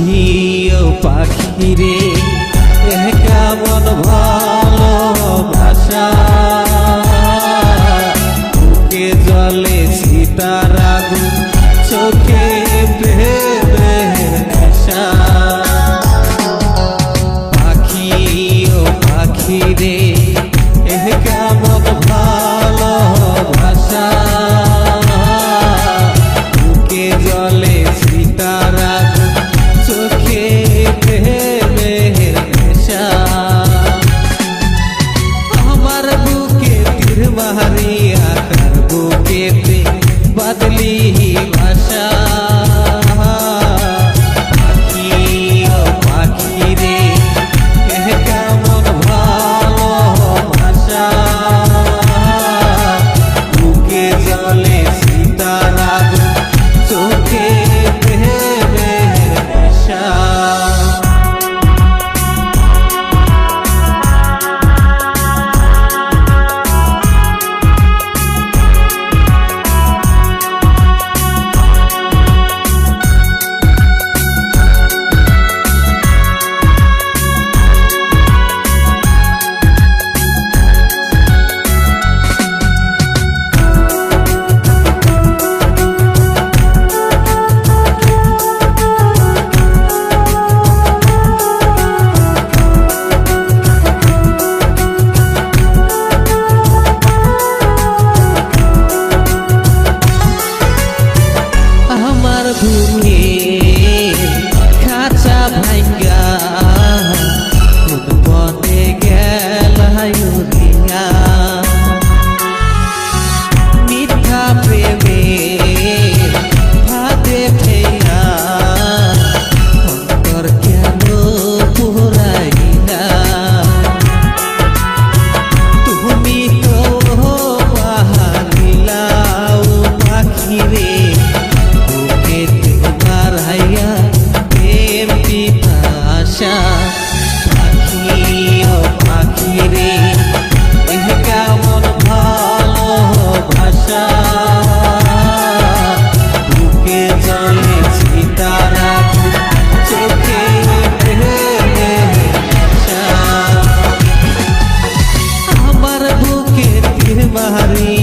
পাখি ও পাখি রে কেমন ভালো ভাষা বুকে জলে সীতার চোখে तुम्हारी